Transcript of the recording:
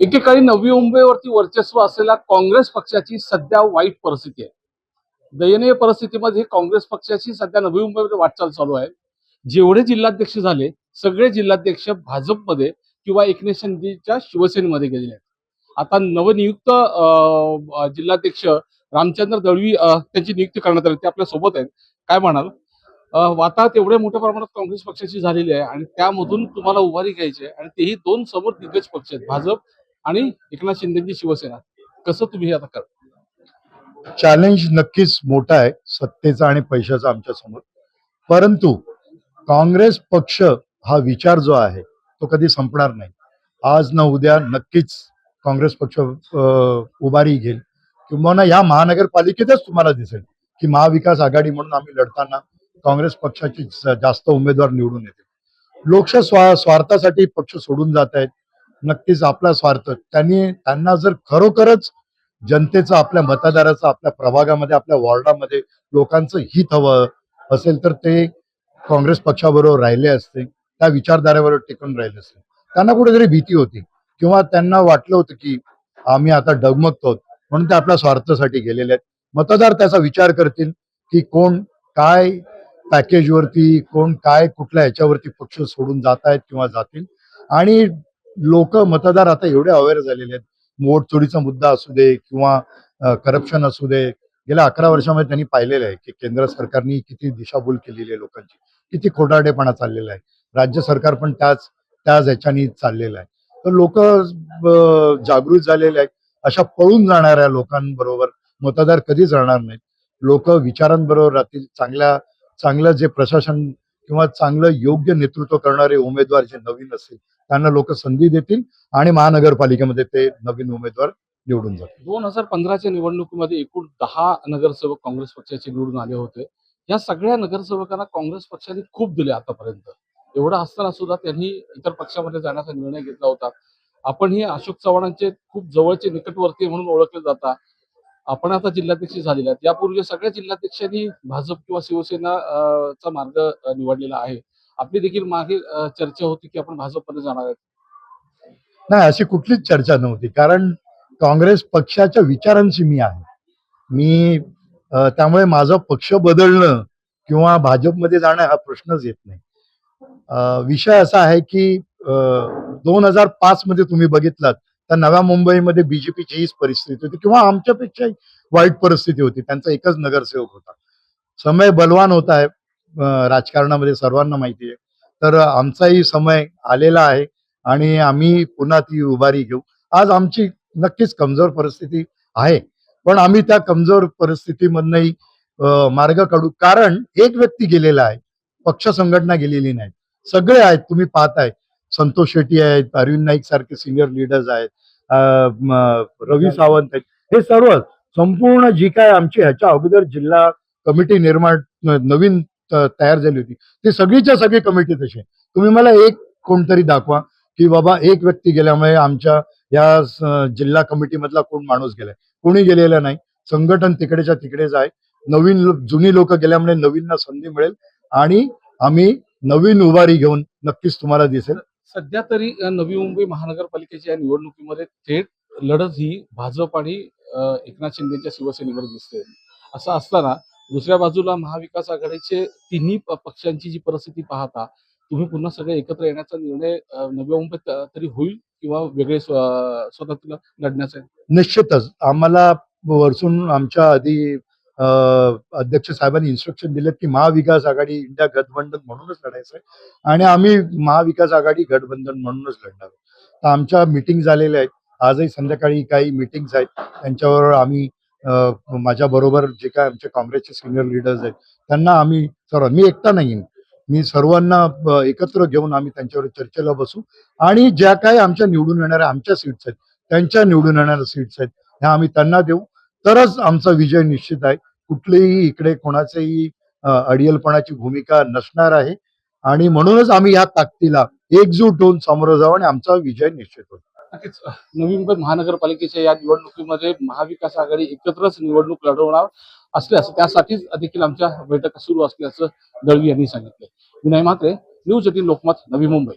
एकेकाळी नवी मुंबईवरती वर्चस्व असलेल्या काँग्रेस पक्षाची सध्या वाईट परिस्थिती आहे. दयनीय परिस्थितीमध्ये काँग्रेस पक्षाची सध्या नवी मुंबईमध्ये वाटचाल चालू आहे. जेवढे जिल्हाध्यक्ष झाले सगळे जिल्हाध्यक्ष भाजपमध्ये किंवा एकनाथ शिंदेच्या शिवसेनेमध्ये गेलेले आहेत. आता नवनियुक्त अं, जिल्हाध्यक्ष रामचंद्र दळवी त्यांची नियुक्ती करण्यात आली ते आपल्यासोबत आहेत. काय म्हणाल? अं, वाताहत एवढ्या मोठ्या प्रमाणात काँग्रेस पक्षाची झालेली आहे आणि त्यामधून तुम्हाला उभारी घ्यायची आहे आणि तेही दोन समोर दिग्गज पक्ष आहेत. भाजप आणि एकनाथ शिंदेची शिवसेना. कसं तुम्ही आता कर चॅलेंज नक्कीच मोठा आहे. सत्तेचा आणि पैशाचा आमच्यासमोर. परंतु काँग्रेस पक्ष हा विचार जो आहे तो कधी संपणार नाही. आज न उद्या नक्कीच काँग्रेस पक्ष अं, उभारी घेईल. किंवा या महानगरपालिकेतच तुम्हाला दिसेल की महाविकास आघाडी म्हणून आम्ही लढताना काँग्रेस पक्षाची जास्त उमेदवार निवडून येते लोक स्वा स्वार्थासाठी पक्ष सोडून जात आहेत. नक्कीच आपला स्वार्थ. त्यांनी त्यांना जर खरोखरच जनतेचं आपल्या मतदाराचं आपल्या प्रभागामध्ये आपल्या वॉर्डामध्ये लोकांचं हित हवं असेल तर ते काँग्रेस पक्षाबरोबर राहिले असते त्या विचारधारेवर टिकून राहिले असते. त्यांना कुठेतरी भीती होती किंवा त्यांना वाटलं होतं की आम्ही आता डगमगतो म्हणून ते आपल्या स्वार्थासाठी गेलेले आहेत. मतदार त्याचा विचार करतील की कोण काय पॅकेजवरती कोण काय कुठल्या ह्याच्यावरती पक्ष सोडून जात आहेत किंवा जातील. आणि लोक मतदार आता एवढे अवेअर झालेले आहेत. वोट चोरीचा मुद्दा असू दे किंवा करप्शन असू दे. गेल्या अकरा वर्षामध्ये त्यांनी पाहिलेलं आहे की केंद्र सरकारने किती दिशाभूल केलेली आहे लोकांची. किती खोटारडेपणा चाललेला आहे. राज्य सरकार पण त्याच त्याच ह्याच्यानी चाललेलं आहे. तर लोक जागृत झालेले आहेत. अशा पळून जाणाऱ्या लोकांबरोबर मतदार कधीच राहणार नाहीत. लोक विचारांबरोबर राहतील. चांगल्या चांगलं जे प्रशासन किंवा चांगलं योग्य नेतृत्व करणारे उमेदवार जे नवीन असतील त्यांना लोक संधी देतील आणि महानगरपालिकेमध्ये ते नवीन उमेदवार निवडून जातील. दोन हजार पंधराच्या निवडणुकीमध्ये एकूण दहा नगरसेवक काँग्रेस पक्षाचे निवडून आले होते. या सगळ्या नगरसेवकांना काँग्रेस पक्षाने खूप दिले आतापर्यंत. एवढं असताना सुद्धा त्यांनी इतर पक्षामध्ये जाण्याचा निर्णय घेतला होता. आपण हे अशोक चव्हाणांचे खूप जवळचे निकटवर्ती म्हणून ओळखले जातात आपण आता जिल्हाध्यक्ष झालेल्या आहेत यापूर्वी सगळ्या जिल्हाध्यक्षांनी भाजप किंवा शिवसेना चा मार्ग निवडलेला आहे. आपली देखील मागे चर्चा होती की आपण भाजपमध्ये जाणार आहेत. नाही अशी कुठलीच चर्चा नव्हती. कारण काँग्रेस पक्षाच्या विचारांशी मी आहे. मी त्यामुळे माझा पक्ष बदलणं किंवा भाजपमध्ये जाणं हा प्रश्नच येत नाही. विषय असा आहे की दोन हजार पाच मध्ये तुम्ही बघितलात तर नव्या मुंबईमध्ये बीजेपीची हीच परिस्थिती होती किंवा आमच्यापेक्षाही वाईट परिस्थिती होती. त्यांचा एकच नगरसेवक होता. समय बलवान होत आहे राजकारणामध्ये सर्वांना माहिती आहे. तर आमचाही समय आलेला आहे आणि आम्ही पुन्हा ती उभारी घेऊ. आज आमची नक्कीच कमजोर परिस्थिती आहे. पण आम्ही त्या कमजोर परिस्थितीमधनही मार्ग काढू. कारण एक व्यक्ती गेलेला आहे. पक्ष संघटना गेलेली नाही. सगळे आहेत तुम्ही पाहताय. संतोष शेट्टी आहेत अरविंद नाईक सारखे सिनियर लीडर्स आहेत रवी सावंत आहेत. हे सर्व संपूर्ण जी काय आमची ह्याच्या अगोदर जिल्हा कमिटी निर्माण नवीन तयार झाली होती. ती सगळीच्या सगळी कमिटी तशी आहे. तुम्ही मला एक कोणतरी दाखवा की बाबा एक व्यक्ती गेल्यामुळे आमच्या या जिल्हा कमिटीमधला कोण माणूस गेलाय. कोणी गेलेला नाही. संघटन तिकडेच्या तिकडेच आहे नवीन जुनी लोक गेल्यामुळे नवीनना संधी मिळेल आणि आम्ही नवीन उभारी घेऊन नक्कीच तुम्हाला दिसेल. सध्या तरी नवी मुंबई महानगरपालिकेच्या या निवडणुकीमध्ये थेट लढत ही भाजप आणि एकनाथ शिंदेच्या शिवसेनेवर दिसते. असं असताना दुसऱ्या बाजूला महाविकास आघाडीचे तिन्ही पक्षांची जी परिस्थिती पाहता तुम्ही पुन्हा सगळे एकत्र येण्याचा निर्णय नवी मुंबईत तरी होईल किंवा वेगळे स्वतः लढण्याचा? निश्चितच. आम्हाला वरसून आमच्या आधी अध्यक्ष साहेबांनी इन्स्ट्रक्शन दिलेत की महाविकास आघाडी इंडिया गठबंधन म्हणूनच लढायचं आहे आणि आम्ही महाविकास आघाडी गठबंधन म्हणूनच लढणार तर आमच्या मिटिंग झालेल्या आहेत. आजही संध्याकाळी काही मिटिंग्स आहेत. त्यांच्यावर आम्ही माझ्या बरोबर जे काय आमचे काँग्रेसचे सिनियर लिडर्स आहेत त्यांना आम्ही सर्व मी एकटा नाही मी सर्वांना एकत्र घेऊन आम्ही त्यांच्यावर चर्चेला बसू. आणि ज्या काही आमच्या निवडून येणाऱ्या आमच्या सीट्स आहेत त्यांच्या निवडून येणाऱ्या सीट्स आहेत ह्या आम्ही त्यांना देऊ. तरच आमचा विजय निश्चित आहे. कुठलेही इकडे कोणाचेही अडियलपणाची भूमिका नसणार आहे. आणि म्हणूनच आम्ही या ताकदीला एकजूट होऊन समोर जाऊ आणि आमचा विजय निश्चित होईल. नक्कीच. नवी मुंबई महानगरपालिकेच्या या निवडणुकीमध्ये महाविकास आघाडी एकत्रच निवडणूक लढवणार असल्यास त्यासाठीच देखील आमच्या बैठका सुरू असल्याचं दळवी यांनी सांगितलं विनय मात्रे न्यूज एटीन लोकमत नवी मुंबई.